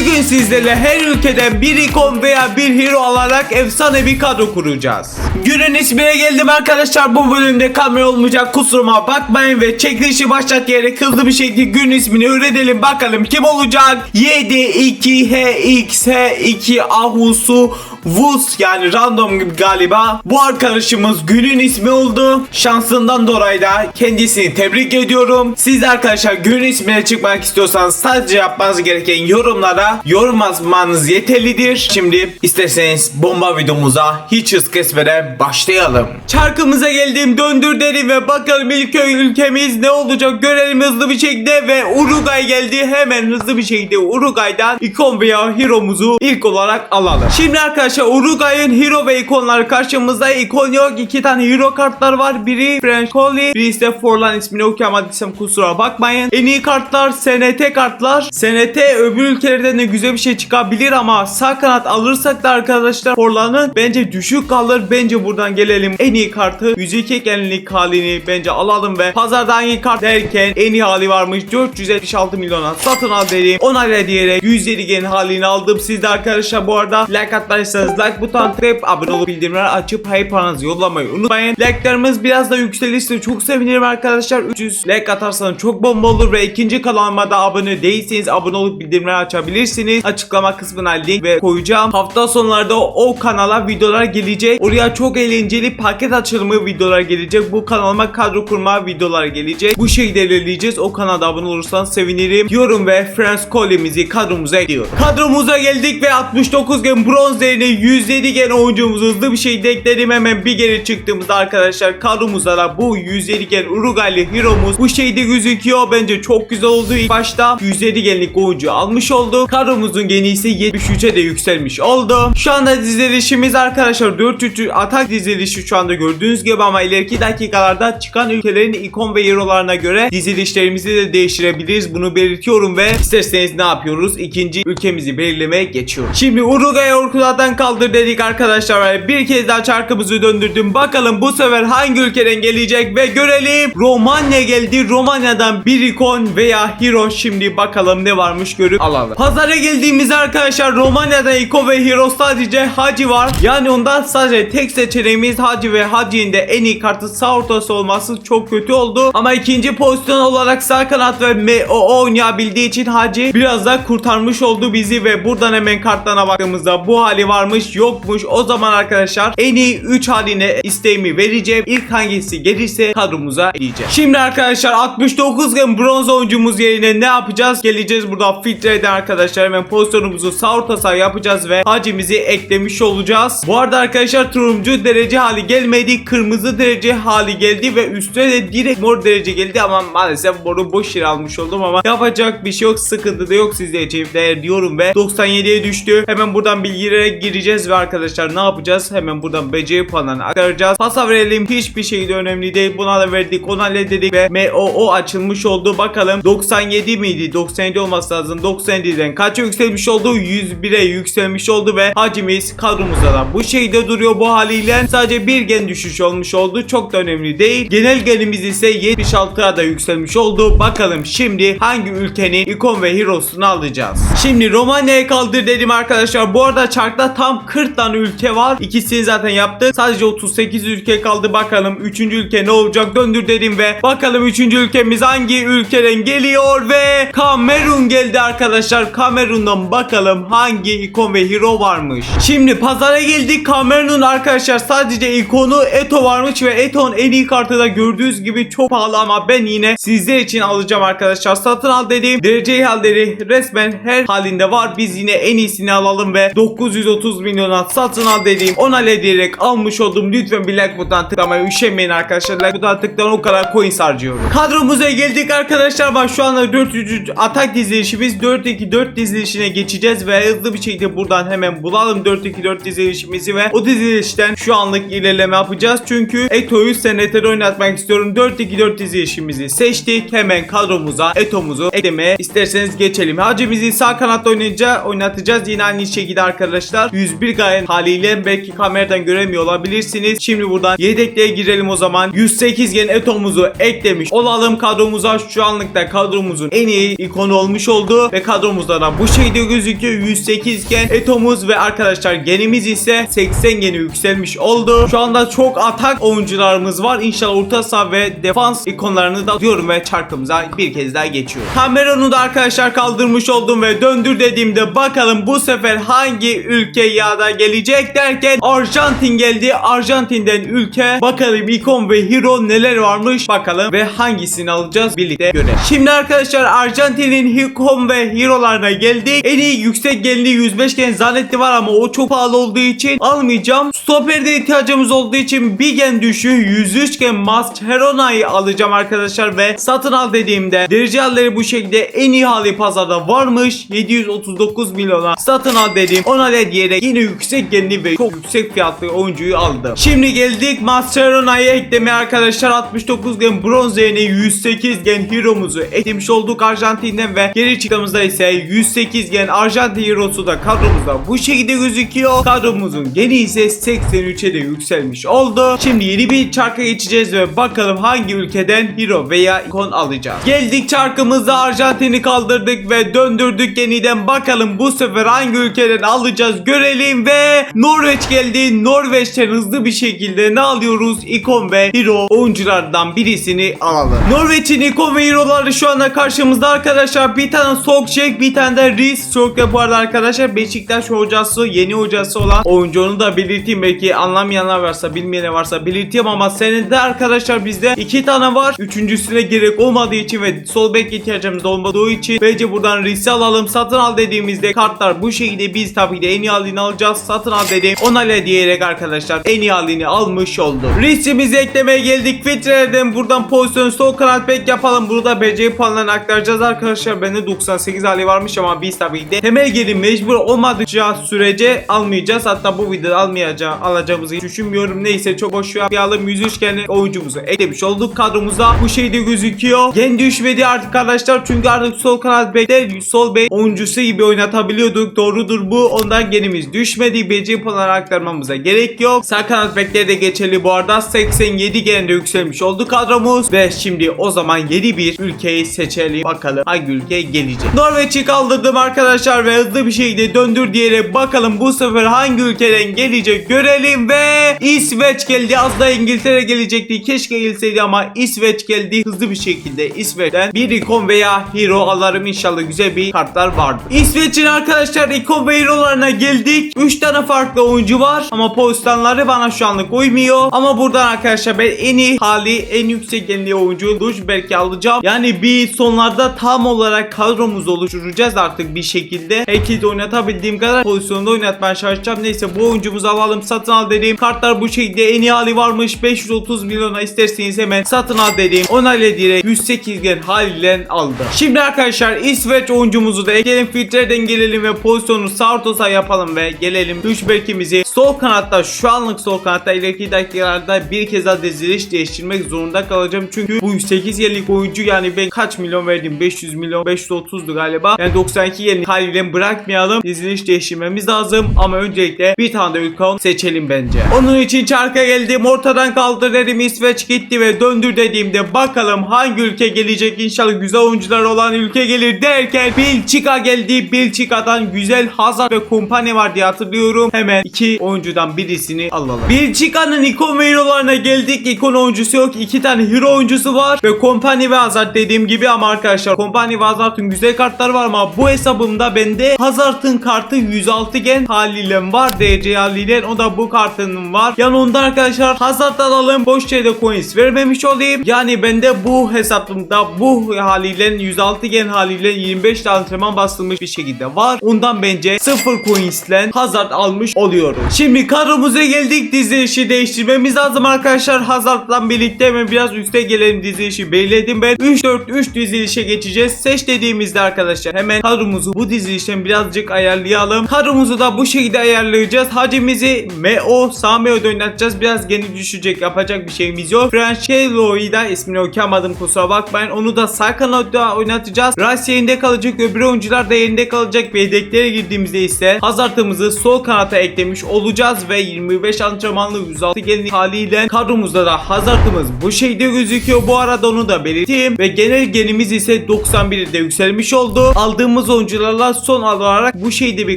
Bugün sizlerle her ülkeden bir ikon veya bir hero alarak efsane bir kadro kuracağız. Günün ismine geldim arkadaşlar. Bu bölümde kamera olmayacak kusuruma bakmayın ve çekilişi başlat diyerek hızlı bir şekilde gün ismini öğrenelim bakalım kim olacak? YD2HXH2 Ahusu Vuz yani random gibi galiba. Bu arkadaşımız günün ismi oldu. Şansından dolayı da kendisini tebrik ediyorum. Siz arkadaşlar günün ismine çıkmak istiyorsanız sadece yapmanız gereken yorumlara yazmanız yeterlidir. Şimdi isterseniz bomba videomuza hiç hız kesmeden başlayalım. Çarkımıza geldim döndür derim ve bakalım ilk ülkemiz ne olacak görelim hızlı bir şekilde ve Uruguay geldi. Hemen hızlı bir şekilde Uruguay'dan ikon veya hero'muzu ilk olarak alalım. Şimdi arkadaşlar Uruguay'ın hero ve ikonları karşımızda. ikon yok. iki tane hero kartlar var. Biri French Collie, birisi de Forlan ismini okuyamadıysam kusura bakmayın. En iyi kartlar SNT kartlar. SNT öbür ülkelerden de güzel bir şey çıkabilir ama sağ kanat alırsak da arkadaşlar Forlan'ın bence düşük kalır. Bence buradan gelelim. En iyi kartı 102 eklenlik halini bence alalım ve pazarda hangi kart derken en iyi hali varmış 476 milyona satın al dedim. Ona diyerek 107 gen halini aldım. Siz de arkadaşlar bu arada like atmayırsanız like buton tıklayıp abone olup bildirimleri açıp hype paranızı yollamayı unutmayın. Like'larımız biraz da yükselirse çok sevinirim arkadaşlar. 300 like atarsanız çok bomba olur ve ikinci kanalıma da abone değilseniz abone olup bildirimleri açabilirsiniz. Açıklama kısmına link ve koyacağım. Hafta sonlarda o kanala videolar gelecek. Oraya çok eğlenceli paket açılımı videolar gelecek. Bu kanalıma kadro kurma videolar gelecek. Bu şekilde ilerleyeceğiz. O kanalda abone olursanız sevinirim. Yorum ve Friends Cole'imizi kadromuza ekliyorum. Kadromuza geldik ve 69 gen bronz değerine 107 gen oyuncumuzu hızlı bir şekilde ekledim. Hemen bir geri çıktığımızda arkadaşlar kadromuza da bu 107 gen Uruguaylı Hero'muz bu şeyde gözüküyor. Bence çok güzel oldu. İlk başta 107 genlik oyuncu almış oldu. Kadromuzun geni ise 73'e de yükselmiş oldu. Şu anda dizilişimiz arkadaşlar 400 atak dizilişi şu anda gördüğünüz gibi ama ileriki dakikalarda çıkan ülkelerin ikon ve hero'larına göre dizilişlerimizi de değiştirebiliriz. Bunu belirtiyorum ve isterseniz ne yapıyoruz? İkinci ülkemizi belirlemeye geçiyoruz. Şimdi Uruguay ortadan kaldır dedik arkadaşlar. Bir kez daha çarkımızı döndürdüm. Bakalım bu sefer hangi ülkeden gelecek ve görelim. Romanya geldi. Romanya'dan bir ikon veya hero. Şimdi bakalım ne varmış görüp alalım. Pazara geldiğimizde arkadaşlar Romanya'da ikon ve hero sadece Hacı var. Yani ondan sadece tek seçeneğimiz Hacı ve Hacı'nın de en iyi kartı sağ ortası olması çok kötü oldu. Ama ikinci pozisyon olarak sağ kanat ve MO oynayabildiği için Hacı biraz da kurtarmış oldu bizi ve buradan hemen kartlarına baktığımızda bu hali varmış yokmuş. O zaman arkadaşlar en iyi 3 haline isteğimi vereceğim. İlk hangisi gelirse kadromuza eleyeceğim. Şimdi arkadaşlar 69 gen bronz oyuncumuz yerine ne yapacağız? Geleceğiz burada filtreden arkadaşlar hemen pozisyonumuzu sağ orta saha yapacağız ve hacimizi eklemiş olacağız. Bu arada arkadaşlar turuncu derece hali gelmedi. Kırmızı derece hali geldi ve üstüne de direkt mor derece geldi ama maalesef moru boş yer almış oldum ama yapacak bir şey yok. Sıkıntı da yok sizde değer diyorum ve 97'ye düştü. Hemen buradan bilgilere gireceğiz ve arkadaşlar ne yapacağız? Hemen buradan beceri puanlarını aktaracağız. Pasa verelim. Hiçbir şey de önemli değil. Buna da verdik. Ona hallededik ve MOO açılmış oldu. Bakalım 97 miydi? 97 olması lazım. 97'den kaça yükselmiş oldu? 101'e yükselmiş oldu ve hacimiz kadromuzda da bu şekilde duruyor bu haliyle. Sadece bir gen düşüş olmuş oldu. Çok da önemli değil. Genel genimiz ise 76'a da yükselmiş oldu. Bakalım şimdi hangi ülkenin ikon ve hero'sunu alacağız. Şimdi Romanya'ya kaldır dedim arkadaşlar. Bu arada çarkta tam 40 tane ülke var. İkisini zaten yaptık. Sadece 38 ülke kaldı. Bakalım 3. ülke ne olacak? Döndür dedim ve bakalım 3. ülkemiz hangi ülkeden geliyor ve Kamerun geldi arkadaşlar. Kamerun'dan bakalım hangi ikon ve hero varmış. Şimdi pazara geldik. Kamerun'un arkadaşlar sadece ikonu Eto varmış ve Eto'nun en iyi kartı da gördüğünüz gibi çok pahalı ama ben yine sizler için alacağım arkadaşlar. Satın al dediğim derece halleri resmen her halinde var. Biz yine en iyisini alalım ve 930 milyona satın al dediğim ona diyerek almış oldum. Lütfen bir like butonuna tıklamayı üşenmeyin arkadaşlar. Like butonuna tıklayan o kadar coin harcıyorum. Kadromuza geldik arkadaşlar. Bak şu anda 400 atak dizilişimiz 4-2-4 dizilişine geçeceğiz ve hızlı bir şekilde buradan hemen bulalım 4-2-4 dizilişimizi ve o dizilişten şu anlık ilerleme yapacağız. Çünkü Eto'yu senetede oynatmak istiyorum. 4-2-4 dizilişimizi seçtik. Hemen kadromuza Eto'muzu eklemeye isterseniz geçelim. Hacimizi sağ kanatta oynayacağız, oynatacağız. Yine aynı şekilde arkadaşlar. 101 gayen haliyle belki kameradan göremiyor olabilirsiniz. Şimdi buradan yedekleye girelim o zaman. 108 gen Eto'muzu eklemiş olalım kadromuza. Şu anlıkta kadromuzun en iyi ikonu olmuş oldu ve kadromuzda da bu şekilde gözüküyor. 108 gen etomuz ve arkadaşlar genimiz ise 80 geni yükselmiş oldu. Şu anda çok atak oyuncularımız var. İnşallah orta saha ve defans ikonlarını da diyorum ve çarkımıza bir kez daha geçiyor. Kameronu da arkadaşlar kaldırmış oldum ve döndür dediğimde bakalım bu sefer hangi ülke ya da gelecek derken Arjantin geldi. Arjantin'den ülke. Bakalım ikon ve hero neler varmış bakalım ve hangisini alacağız birlikte görelim. Şimdi arkadaşlar Arjantin'in ikon ve hero'larına geldik. En iyi yüksek genli 105 gen zannetti var ama o çok pahalı olduğu için almayacağım. Stopper'de ihtiyacımız olduğu için bir gen düşü 103 gen Mascherona'yı alacağım arkadaşlar ve satın al dediğimde dereceleri bu şekilde en iyi hali pazarda varmış. 739 milyona satın al dediğim ona da diyerek yine yüksek genli ve çok yüksek fiyatlı oyuncuyu aldım. Şimdi geldik Mascherona'yı eklemeye arkadaşlar 69 gen bronz yerine 108 gen hero'muzu eklemiş olduk Arjantin'den ve geri çıktığımızda ise 108 gen Arjantin hero'su da kadromuzda bu şekilde gözüküyor. Kadromuzun geni ise 83'e de yükselmiş oldu. Şimdi yeni bir çarka geçeceğiz ve bakalım hangi ülkeden hero veya ikon alacağız. Geldik çarkımızda Arjantin'i kaldırdık ve döndürdük yeniden bakalım bu sefer hangi ülkeden alacağız görelim ve Norveç geldi. Norveç'ten hızlı bir şekilde ne alıyoruz? İkon ve hero oyunculardan birisini alalım. Norveç'in ikon ve hero'ları şu anda karşımızda arkadaşlar. Bir tane Solskjaer, bir tane de Riz. Çok da bu arada arkadaşlar Beşiktaş hocası, yeni hocası olan oyuncu onu da belirteyim. Belki anlamayanlar varsa, bilmeyenler varsa belirteyim ama senede arkadaşlar bizde iki tane var. Üçüncüsüne gerek olmadığı için ve sol bek ihtiyacımız olmadığı için bence buradan Riz'i alalım. Satın al dediğimizde kartlar bu şekilde biz tabii de en iyi halini alacağız. Satın al dediğim onayla diyerek arkadaşlar en iyi halini almış olduk. Riz'imizi eklemeye geldik. Filtrelerden buradan pozisyon sol kanat bek yapalım. Burada BC puanlarını aktaracağız arkadaşlar. Bende 98 hali varmış ama biz tabii de temel geri mecbur olmadıkça sürece almayacağız. Hatta bu videoda almayacağım, alacağımızı düşünmüyorum. Neyse çok boş yapalım. 103 gen oyuncumuzu eklemiş olduk kadromuza. Bu şeyde gözüküyor. Gen düşmedi artık arkadaşlar. Çünkü artık sol kanat bekte sol bek oyuncusu gibi oynatabiliyorduk. Doğrudur bu. Ondan genimiz düşmedi. BC puanları aktarmamıza gerek yok. Sağ kanat bekleri de geçerli bu arada. 87 gende yükselmiş oldu kadromuz. Ve şimdi o zaman yeni bir ülkeyi seçelim. Bakalım hangi ülke gelecek. Norveç'i kaldırdım arkadaşlar ve hızlı bir şekilde döndür diyerek bakalım bu sefer hangi ülkeden gelecek görelim ve İsveç geldi. Az da İngiltere gelecekti. Keşke gelseydi ama İsveç geldi. Hızlı bir şekilde İsveç'ten bir ikon veya hero alırım inşallah güzel bir kartlar vardı. İsveç'in arkadaşlar ikon ve hero'larına geldik. 3 tane farklı oyuncu var ama pozisyonları bana şu anlık uymuyor. Ama buradan arkadaşlar ben en iyi hali en yüksek genli oyuncu Lujberg'i alacağım. Yani bir sonlarda tam olarak kadromuzu oluşturacağız artık bir şekilde. Herkes oynatabildiğim kadar pozisyonda oynatmaya çalışacağım. Neyse bu oyuncumuzu alalım satın al dediğim kartlar bu şekilde en iyi hali varmış. 530 milyona isterseniz hemen satın al dediğim onayla direkt 108 gen haliyle aldı. Şimdi arkadaşlar İsveç oyuncumuzu da ekleyelim filtreden gelelim ve pozisyonu sağ yapalım ve gelelim 3 belkimizi sol kanatta şu anlık sol kanatta ileriki dakikalarda bir kez daha diziliş değiştirmek zorunda kalacağım. Çünkü bu 8 yıllık oyuncu yani ben kaç milyon verdim 500 milyon 530'du galiba. Yani 92 yıllık haliyle bırakmayalım. Diziliş değiştirmemiz lazım ama öncelikle bir tane de ülke seçelim bence. Onun için çarka geldim ortadan kaldır dedim İsveç gitti ve döndür dediğimde bakalım hangi ülke gelecek inşallah güzel oyuncular olan ülke gelir derken Belçika geldi. Belçika'dan güzel Hazard ve kompanya var diye hatırlıyorum. Hemen iki oyuncudan birisini alalım. Belçika'nın ikon ve hero'larına geldik. İkon oyuncusu yok. iki tane hero oyuncusu var ve kompanya ve Hazard dediğim gibi ama arkadaşlar kompanya ve Hazard'ın güzel kartları var ama bu hesabımda bende Hazard'ın kartı 106 gen haliyle var. DC haliyle o da bu kartının var. Yani onda arkadaşlar Hazard alalım. Boş şeyde coins vermemiş olayım. Yani bende bu hesabımda bu haliyle 106 gen haliyle 25 tane antrenman bastırmış bir şekilde var. Ondan bence 0 coinsle Hazard almış oluyoruz. Şimdi kadromuza geldik. Dizilişi değiştirmemiz lazım arkadaşlar. Hazard'la birlikte hemen biraz üste gelelim dizilişi belirledim ben. 3-4-3 dizilişe geçeceğiz. Seç dediğimizde arkadaşlar hemen kadromuzu bu dizilişten birazcık ayarlayalım. Kadromuzu da bu şekilde ayarlayacağız. Hacimizi MO sağ MO'da oynatacağız. Biraz geni düşecek. Yapacak bir şeyimiz yok. Franchelo'yu da ismini okuyamadım kusura bakmayın. Onu da sağ kanatta oynatacağız. Rice yerinde kalacak. Öbür oyuncular da yerinde kalacak. Ve yedeklere girdiğimizde ise Hazard'ımızı sol kanata eklemiş olacağız ve 25 antrenmanlı 106 gelin haliyle kadromuzda da Hazard'ımız bu şekilde gözüküyor. Bu arada onu da belirteyim ve genel genimiz ise 91'de yükselmiş oldu. Aldığımız aldığımız oyuncularla son olarak bu şeyde bir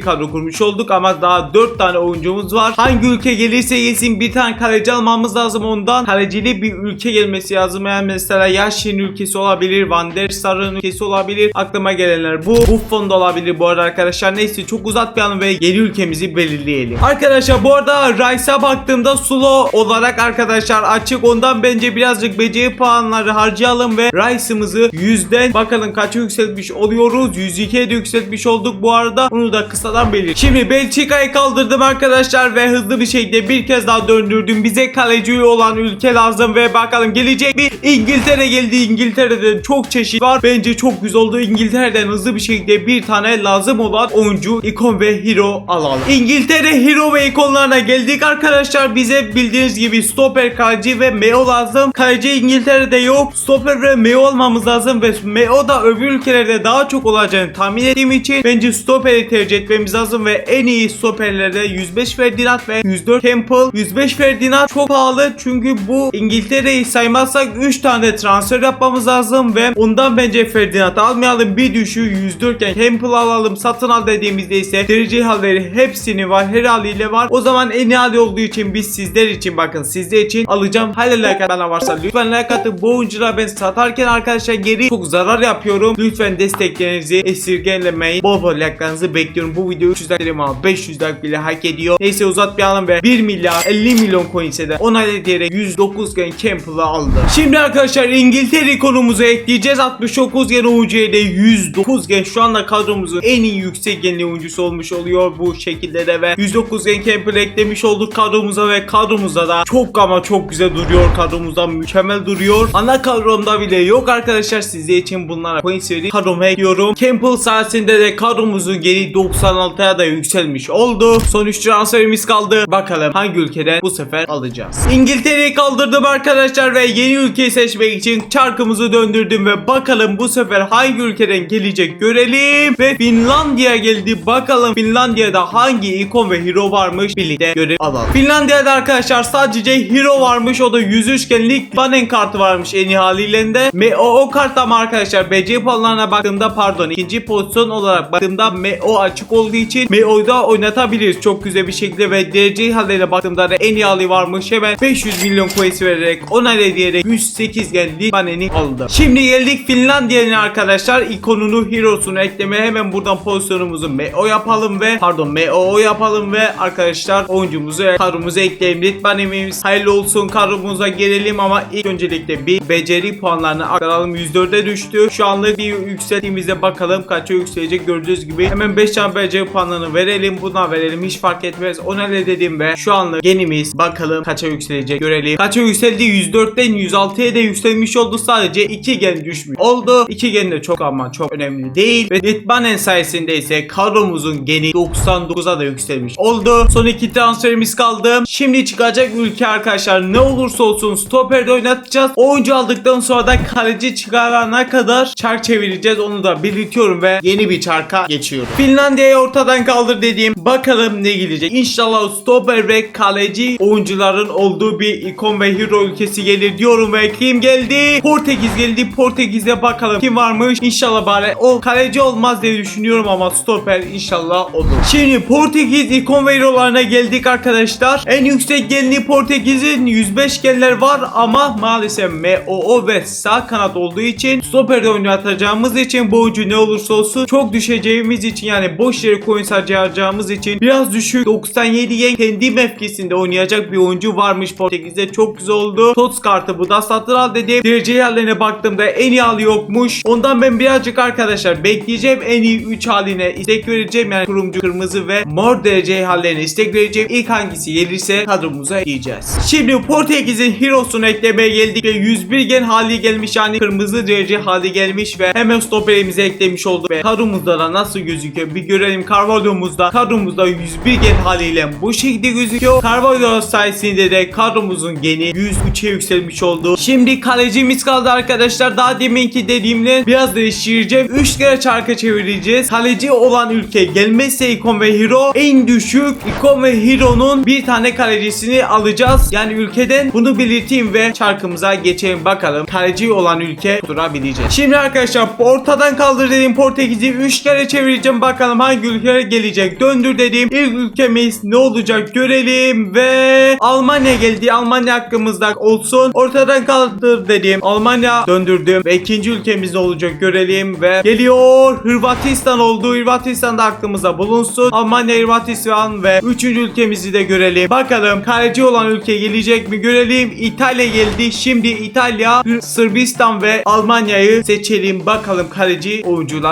kadro kurmuş olduk ama daha 4 tane oyuncumuz var. Hangi ülke gelirse gelsin bir tane kaleci almamız lazım ondan. Kalecili bir ülke gelmesi lazım. Yani mesela Yaşin ülkesi olabilir, Van der Sar'ın ülkesi olabilir. Aklıma gelenler bu. Buffon da olabilir bu arada arkadaşlar. Neyse çok uzatmayalım ve yeni ülkemizi belirleyelim. Arkadaşlar bu arada Rice'a baktığımda solo olarak arkadaşlar açık. Ondan bence birazcık beceri puanları harcayalım ve Rice'ımızı 100'den bakalım kaça yükseltmiş oluyoruz. 102'ye de yükseltmiş olduk bu arada. Bunu da kısadan belir. Şimdi Belçika'yı kaldırdım arkadaşlar ve hızlı bir şekilde bir kez daha döndürdüm. Bize kaleci olan ülke lazım ve bakalım gelecek mi? İngiltere geldi. İngiltere'de çok çeşit var. Bence çok güzel oldu. İngiltere'den hızlı bir şekilde bir tane lazım olan oyuncu, ikon ve hero alalım. İngiltere hero ve ikonlarına geldik arkadaşlar. Bize bildiğiniz gibi stoper, kaleci ve meo lazım. Kaleci İngiltere'de yok. Stoper ve meo almamız lazım ve meo da öbür ülkelerde daha çok olacağını tahmin ettiğim için bence stoperi tercih etmemiz lazım ve en iyi stoperlerde 105 Ferdinand ve 104 Campbell. 105 Ferdinand çok pahalı çünkü bu İngiltere'yi saymazsak 3 tane transfer yapmamız lazım ve ondan bence Ferdinand almayalım. Bir düşü 104 iken Campbell alalım. Satın al dediğimizde ise derece halleri hepsini var. Her haliyle var. O zaman en iyi hali olduğu için biz sizler için bakın sizler için alacağım. Hala like bana varsa lütfen like atın. Bu oyuncuları ben satarken arkadaşlar geri çok zarar yapıyorum. Lütfen desteklerinizi esirgemeyin. Bol bol like'larınızı bekliyorum. Bu video 300 like ama 500 like bile hak ediyor. Neyse uzatmayalım ve 1 milyar 50 milyon coin ise de ona diyerek 109 gen Campbell'ı aldı. Şimdi arkadaşlar İngiltere konumuzu ekleyeceğiz. 69 gen oyuncuya da 109 gen şu anda kadromuzun en iyi yüksek genli oyuncusu olmuş oluyor bu şekilde de ve 109 gen Campbell eklemiş olduk kadromuza ve kadromuzda da çok ama çok güzel duruyor. Kadromuzda mükemmel duruyor. Ana kadromda bile yok arkadaşlar sizler için bunlara coin seri kadroma ekliyorum. Campbell sayesinde de kadromuzun geri 96'ya da yükselmiş oldu. Son 3 transferimiz kaldı. Bakalım hangi ülkeden bu sefer alacağız. İngiltere'yi kaldırdım arkadaşlar ve yeni ülkeyi seçmek için çarkımızı döndürdüm ve bakalım bu sefer hangi ülkeden gelecek görelim. Ve Finlandiya geldi. Bakalım Finlandiya'da hangi ikon ve hero varmış birlikte görelim alalım. Finlandiya'da arkadaşlar sadece hero varmış. O da 103 genlik Banen kartı varmış en iyi haliyle de. MO kart ama arkadaşlar BC puanlarına baktığımda pardon ikinci pozisyon olarak baktığımda MO açık olduğu için MO'yu da oynatabiliriz çok güzel bir şekilde ve derece hallerine baktığımda da en iyi hali varmış. Hemen 500 milyon coins vererek ona diyerek 108 genlik Banen'i aldı. Şimdi geldik Finlandiya'nın arkadaşlar ikonunu hero'sunu eklemeye hemen buradan pozisyonumuzu MO yapalım ve pardon MO yapalım ve arkadaşlar oyuncumuzu kadromuza ekleyelim. Litbanemiz hayırlı olsun kadromuza gelelim ama ilk öncelikle bir beceri puanlarını aktaralım. 104'e düştü. Şu anlık bir yükselttiğimizde bakalım kaça yükselecek gördüğünüz gibi. Hemen 5 tane beceri puanını verelim. Buna verelim hiç fark etmez. Ona ne dedim ve şu anlık genimiz bakalım kaça yükselecek görelim. Kaça yükseldi? 104'ten 106'ya da yükselmiş oldu. Sadece 2 gen düşmüş oldu. 2 gen de çok ama çok önemli değil. Ve Litmanen sayesinde ise kadromuzun geni 99'a da yükselmiş oldu. Son iki transferimiz kaldı. Şimdi çıkacak ülke arkadaşlar ne olursa olsun stoperde oynatacağız. Oyuncu aldıktan sonra da kaleci çıkarana kadar çark çevireceğiz. Onu da belirtiyorum ve yeni bir çarka geçiyorum. Finlandiya'yı ortadan kaldır dediğim bakalım ne gelecek. İnşallah stoper ve kaleci oyuncuların olduğu bir ikon ve hero ülkesi gelir diyorum ve kim geldi? Portekiz geldi. Portekiz'e bakalım kim varmış. İnşallah bari o kaleci olmaz diye düşünüyorum ama stoper inşallah olur. Şimdi Portekiz ikon ve hero'larına geldik arkadaşlar. En yüksek genli Portekiz'in 105 genler var ama maalesef MOO ve sağ kanat olduğu için stoperde oynatacağımız için bu oyuncu ne olursa olsun çok düşeceğimiz için yani boş yere coin harcayacağımız için biraz düşük 97 yen kendi mevkisinde oynayacak bir oyuncu varmış Portekiz'de çok güzel oldu. Tots kartı bu da satın al dedim. Derece yerlerine baktığımda en iyi hali yokmuş. Ondan ben birazcık arkadaşlar bekleyeceğim. En iyi 3 haline istek vereceğim. Yani turuncu, kırmızı ve mor derece hallerine istek vereceğim. İlk hangisi gelirse kadromuza yiyeceğiz. Şimdi Portekiz'in hero'sunu eklemeye geldik ve 101 gen hali gelmiş yani kırmızı derece hali gelmiş ve hemen stoperimize eklemiş olduk ve kadromuzda da nasıl gözüküyor bir görelim Carvalho'muzda kadromuzda 101 gen haliyle bu şekilde gözüküyor. Carvalho sayesinde de kadromuzun geni 103'e yükselmiş oldu. Şimdi kalecimiz kaldı arkadaşlar. Daha deminki dediğimle biraz değiştireceğim. 3 kere çarka çevireceğiz. Kaleci olan ülke gelmezse ikon ve hero en düşük ikon ve hero'nun bir tane kalecisini alacağız. Yani ülkeden bunu belirteyim ve çarkımıza geçelim bakalım. Kaleci olan ülke durabilecek. Şimdi arkadaşlar ortadan kaldır dedim Portekiz'i 3 kere çevireceğim. Bakalım hangi ülkelere gelecek. Döndür dediğim ilk ülkemiz ne olacak görelim ve Almanya geldi. Almanya hakkımızda olsun. Ortadan kaldır dediğim Almanya döndürdüm ve ikinci ülkemiz ne olacak görelim ve geliyor Hırvatistan oldu. Hırvatistan da aklımıza bulunsun. Almanya, Hırvatistan ve üçüncü ülkemizi de görelim. Bakalım kaleci olan ülke gelecek mi görelim. İtalya geldi. Şimdi İtalya, Sırbistan ve Almanya'yı seçelim. Bakalım kaleci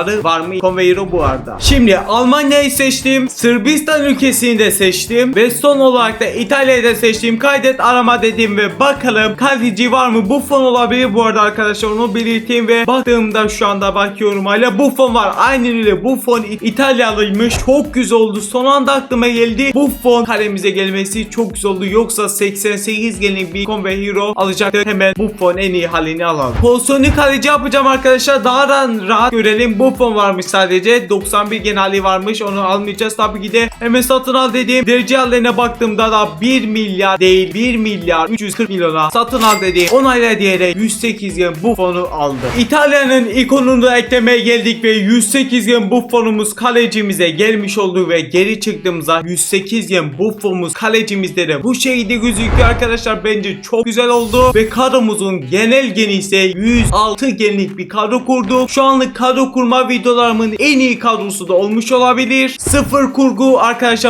oyuncuları var mı? Conveiro bu arada. Şimdi Almanya'yı seçtim. Sırbistan ülkesini de seçtim. Ve son olarak da İtalya'yı da seçtim. Kaydet arama dedim ve bakalım kaleci var mı? Buffon olabilir bu arada arkadaşlar onu belirteyim ve baktığımda şu anda bakıyorum hala Buffon var. Aynen öyle Buffon İ- İtalyalıymış. Çok güzel oldu. Son anda aklıma geldi. Buffon kalemize gelmesi çok güzel oldu. Yoksa 88 genlik bir Conve Hero alacaktı. Hemen Buffon en iyi halini alalım. Pozisyonu kaleci yapacağım arkadaşlar. Daha rahat, rahat görelim. Buffon varmış sadece. 91 gen hali varmış. Onu almayacağız. Tabii ki de hemen satın al dediğim derece hallerine baktığımda da 1 milyar değil 1 milyar 340 milyona satın al dediğim onayla diyerek 108 gen Buffon'u aldı. İtalya'nın ikonunu da eklemeye geldik ve 108 gen Buffon'umuz kalecimize gelmiş oldu ve geri çıktığımızda 108 gen Buffon'umuz kalecimizde de bu şekilde gözüküyor arkadaşlar bence çok güzel oldu ve kadromuzun genel geni ise 106 genlik bir kadro kurduk. Şu anlık kadro kurma videolarımın en iyi kadrosu da olmuş olabilir. Sıfır kurgu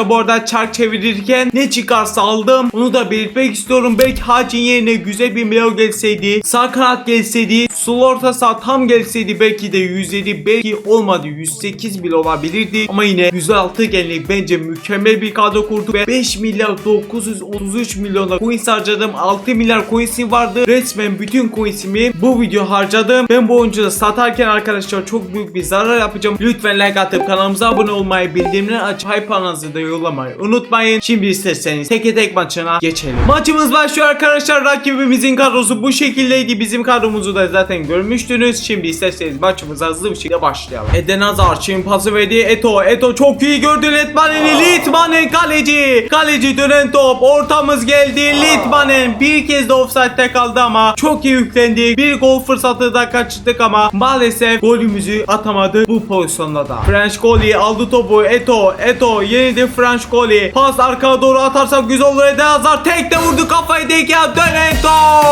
bu arada çark çevirirken ne çıkarsa aldım. Onu da belirtmek istiyorum. Belki Hacin yerine güzel bir Meo gelseydi. Sağ kanat gelseydi. Sol orta saha tam gelseydi belki de 107 belki olmadı 108 bile olabilirdi. Ama yine 106 genlik bence mükemmel bir kadro kurdu ve 5 milyar 933 milyona coins harcadım. 6 milyar coins'im vardı. Resmen bütün coins'imi bu video harcadım. Ben bu oyuncuyu satarken arkadaşlar çok büyük bir zarar yapacağım. Lütfen like atıp kanalımıza abone olmayı, bildirimleri açıp hype anınızı da yollamayı unutmayın. Şimdi isterseniz teke tek maçına geçelim. Maçımız başlıyor arkadaşlar. Rakibimizin kadrosu bu şekildeydi. Bizim kadromuzu da zaten görmüştünüz. Şimdi isterseniz maçımıza hızlı bir şekilde başlayalım. Eden Hazard şimdi pası verdi. Eto. Eto çok iyi gördü Litmanen'i. Litmanen kaleci. Kaleci dönen top. Ortamız geldi. Litmanen bir kez de offside'de kaldı ama çok iyi yüklendik. Bir gol fırsatı da kaçırdık ama maalesef golümüzü atamadı bu pozisyonda da. French Goli aldı topu. Eto. Eto yenildi French Goli. Pas arkaya doğru atarsak güzel olur. Eden Hazard tek de vurdu kafayı ya. Dönen top.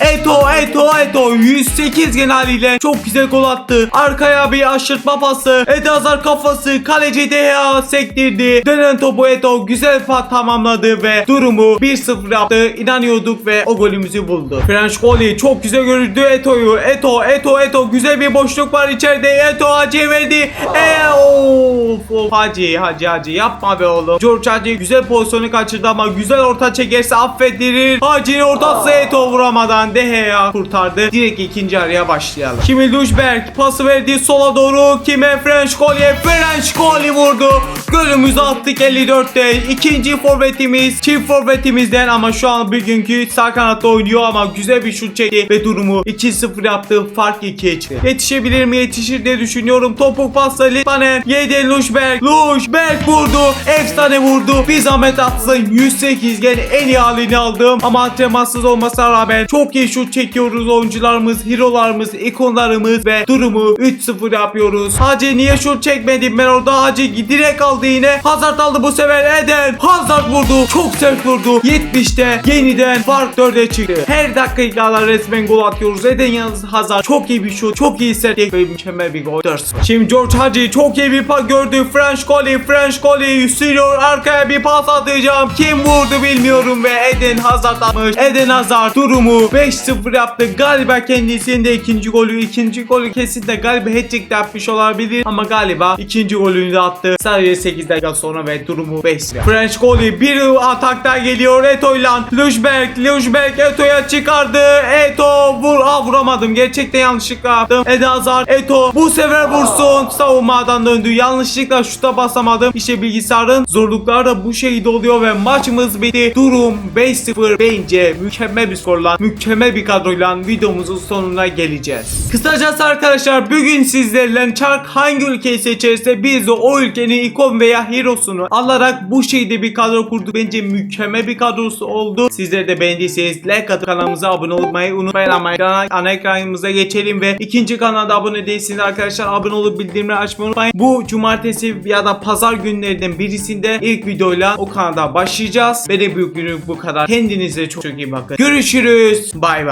Eto. Eto. Eto. 108 geneliyle çok güzel gol attı. Arkaya bir aşırtma pası. Eden Hazard kafası. Kaleci Deha sektirdi. Dönen topu Eto güzel pat tamamladı ve durumu 1-0 yaptı. İnanıyorduk ve o golümüzü buldu. French Goli çok güzel gördü Eto'yu. Eto, Eto, Eto güzel bir boşluk var içeride. Eto Hacı verdi. E of, of Hacı, Hacı, Hacı yapma be oğlum. George Hacı güzel pozisyonu kaçırdı ama güzel orta çekerse affettirir. Hacı'nın ortası Eto vuramadan Deheya kurtardı. Direkt ikinci araya başlayalım. Şimdi Luşberg pası verdi sola doğru. Kime French Goli'ye French Goli vurdu. Golümüzü attık 54'te. İkinci forvetimiz çift forvetimizden ama şu an bugünkü sağ kanatta oynuyor ama güzel bir şut çekti ve durumu 2-0 yaptı. Fark 2'ye çıktı. Yetişebilir mi? Yetişir diye düşünüyorum. Topuk pasla Litmanen. Yedi Luşberg. Luşberg vurdu. Efsane vurdu. Bir zahmet atsın. 108 gene en iyi halini aldım. Ama antrenmansız olmasına rağmen çok iyi şut çekiyoruz oyuncularımız, hero'larımız, ikonlarımız ve durumu 3-0 yapıyoruz. Hacı niye şut çekmedim ben orada Hacı direkt aldı yine. Hazard aldı bu sefer Eden. Hazard vurdu. Çok sert vurdu. 70'te yeniden fark 4'e çıktı. Her dakikalar resmen gol atıyoruz. Eden yalnız Hazard çok iyi bir şut. Çok iyi sert ve mükemmel bir gol. 4 Şimdi George Hacı çok iyi bir pas gördü. French Goli, French Goli sürüyor. Arkaya bir pas atacağım. Kim vurdu bilmiyorum ve Eden Hazard atmış. Eden Hazard durumu 5-0 yaptı. Galiba kendisinin de ikinci golü. ikinci golü kesinlikle galiba hat-trick de yapmış olabilir. Ama galiba ikinci golünü de attı. Sadece 8 dakika sonra ve durumu 5 French Goli bir atakta geliyor Eto'yla. Luşberg, Luşberg Eto'ya çıkardı. Eto vur. Aa vuramadım. Gerçekten yanlışlıkla yaptım. Eden Hazard, Eto bu sefer vursun. Savunmadan döndü. Yanlışlıkla şuta basamadım. İşte bilgisayarın zorlukları da bu şekilde oluyor ve maçımız bitti. Durum 5-0 bence mükemmel bir skorla, mükemmel bir kadroyla videomuzun sonuna geleceğiz. Kısacası arkadaşlar bugün sizlerle çark hangi ülkeyi seçerse biz de o ülkenin ikon veya Hero'sunu alarak bu şeyde bir kadro kurduk. Bence mükemmel bir kadrosu oldu. Sizler de beğendiyseniz like atıp kanalımıza abone olmayı unutmayın ama ekrana, ana ekranımıza geçelim ve ikinci kanalda abone değilsiniz arkadaşlar abone olup bildirimleri açmayı unutmayın. Bu cumartesi ya da pazar günlerinden birisinde ilk videoyla o kanalda başlayacağız. Ve de büyük günlük bu kadar. Kendinize çok çok iyi bakın. Görüşürüz. Bye bye.